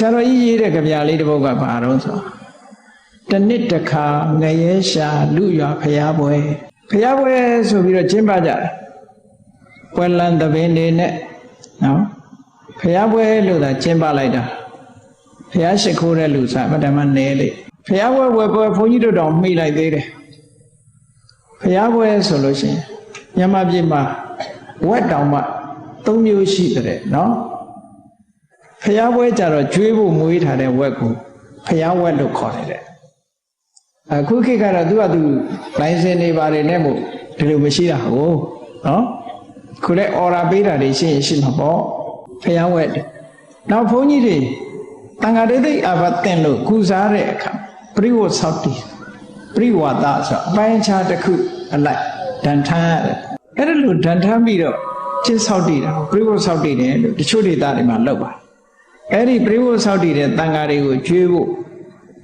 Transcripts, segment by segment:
ဆရာတော်ကြီးရေးတဲ့ကြပြလေးတစ်ပုဒ်ကဘာတော့ဆိုတနှစ်တစ်ခါငရဲရှာလူရွာဖျားပွဲဖျားပွဲဆိုပြီးတော့ကျင်းပကြတယ်ပွဲလန်းသဘင်တွေနဲ့နော်ဖျားပွဲလို့သာကျင်းပလိုက်တာဖျားရှိခိုးတဲ့လူစားမတမနဲလေဖျားပွဲပွဲပွဲဘုန်းကြီးတို့တောင်မိလိုက်သေးတယ်ဖျားပွဲဆိုလို့ရှိရင်မြန်မာပြည်မှာဝက်တောင်မှ၃မျိုးရှိတဲ့နော် ဖျားပွဲကြတော့ကျွေးဖို့မွေးထားတဲ့ဝက်ကိုဖျားဝက်လို့ခေါ်တယ်တဲ့အခုခေတ်ကတော့သူကသူလိုင်စင်တွေပါတယ်နဲ့မို့ဒီလိုမရှိတာဟုတ်နော်ခုလည်းအော်ရာပေးတာတွေရှိရင်ရှိမှာပေါ့ဖျားဝက်နောက်ဘုန်းကြီးတွေတန်ဃာတိသိအဘတင်လို့ကုစားတဲ့အခါပရိဝတ်ဆောက်တည်ပရိဝါဒဆိုအပိုင်းခြားတစ်ခုအလိုက်ဒဏ်ထမ်းရတယ်အဲ့ဒါလို့ဒဏ်ထမ်းပြီးတော့ကျင့်ဆောက်တည်တာပရိဝတ်ဆောက်တည်တယ်လို့တချို့ဒေသတွေမှာလုပ်ပါ အဲ့ဒီပရိဝတ်ဆောက်တည်တဲ့တန်ဃာတွေကိုကျွေးဖို့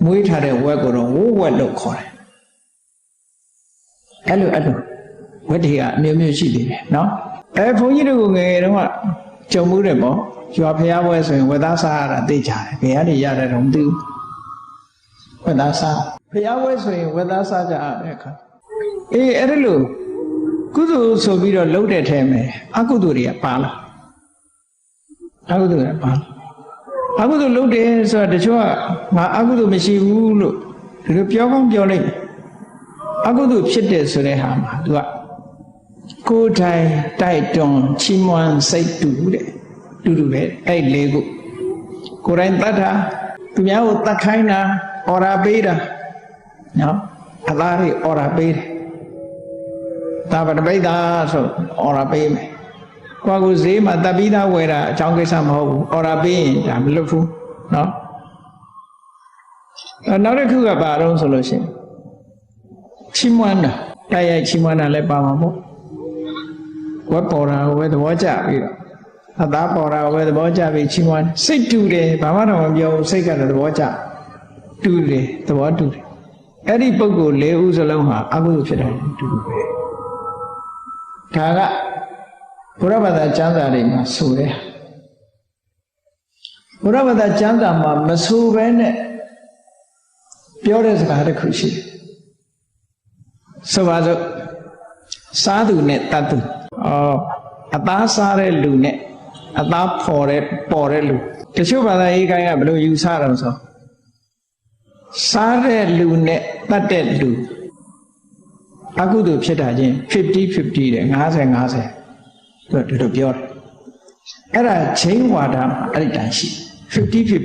မွေးထားတဲ့ဝက်ကိုတော့ဝိုးဝက်လို့ခေါ်တယ်အဲ့လိုအဲ့လိုဝက်တွေကအမျိုးမျိုးရှိသေးတယ်နော်အဲဘုန်းကြီးတို့ငယ်ငယ်တုန်းကကြုံမှုတယ်ပေါ့ရွာဖျားပွဲဆိုရင်ဝက်သားစားရတာသိကြတယ်ဘယ်ကနေရတဲ့တော့မသိဘူးဝက်သားစားဖျားပွဲဆိုရင်ဝက်သားစားကြရတဲ့အခါအေးအဲ့ဒါလို့ကုသိုလ်ဆိုပြီးတော့လှုပ်တဲ့ထဲမှာအကုသိုလ်တွေကပါလာအကုသိုလ်တွေပါလာ အကုသိုလ်လုပ်တယ်ဆိုတာတချို့ကငါအကုသိုလ်မရှိဘူးလို့ဒီလိုပြောကောင်းပြောလိုက်အကုသိုလ်ဖြစ်တယ်ဆိုတဲ့ဟာမှာ तू ကကိုယ်တိုင်တိုက်တွန်းချီးမွမ်းစိတ်တူတဲ့တူတူပဲအဲ့လေးခုကိုယ်တိုင်တတ်တာသူများကိုတတ်ခိုင်းတာအော်ရာပေးတာနော်အသားတွေအော်ရာပေးတယ်ဒါပတပိတ်သာဆိုအော်ရာပေးမယ် ကိုယ်ကဈေးမှာတပ်ပြီးသားဝယ်တာအကြောင်းကိစ္စမဟုတ်ဘူးအော်ရာပေးရင်ဒါမလုပ်ဘူးနော်အဲနောက်တစ်ခုကဘာတော့ဆိုလို့ရှိရင်ချီးမွမ်းတာတိုက်ရိုက်ချီးမွမ်းတာလည်းပါမှာပေါ့ဝက်ပေါ်တာဝယ်သဘောကျပြီးတော့အသားပေါ်တာဝယ်သဘောကျပြီးချီးမွမ်းစိတ်တူတယ်ဘာမှတော့မပြောဘူးစိတ်ကတော့သဘောကျတူတယ်သဘောတူတယ်အဲ့ဒီပုံကို၄ဦးစလုံးဟာအကုသိုလ်ဖြစ်တယ်တူတူပဲဒါက ဘုရားဘာသာကျမ်းစာတွေမှာဆိုတယ်ဘုရားဘာသာကျမ်းစာမှာမဆိုဘဲနဲ့ပြောတဲ့စကားတစ်ခုရှိတယ်ဆိုပါစို့စားသူနဲ့တတ်သူဩအသားစားတဲ့လူနဲ့အသားဖော်တဲ့ပေါ်တဲ့လူတချို့ဘာသာရေးကိုင်းကဘယ်လိုယူဆတယ်ဆိုစားတဲ့လူနဲ့တတ်တဲ့လူအကုသိုလ်ဖြစ်တာချင်း50 50တဲ့50 50 သူကဒီလိုပြောတယ်အဲ့ဒါချင်းဝါဒမှာအဲ့ဒီတန်ရှိ50 50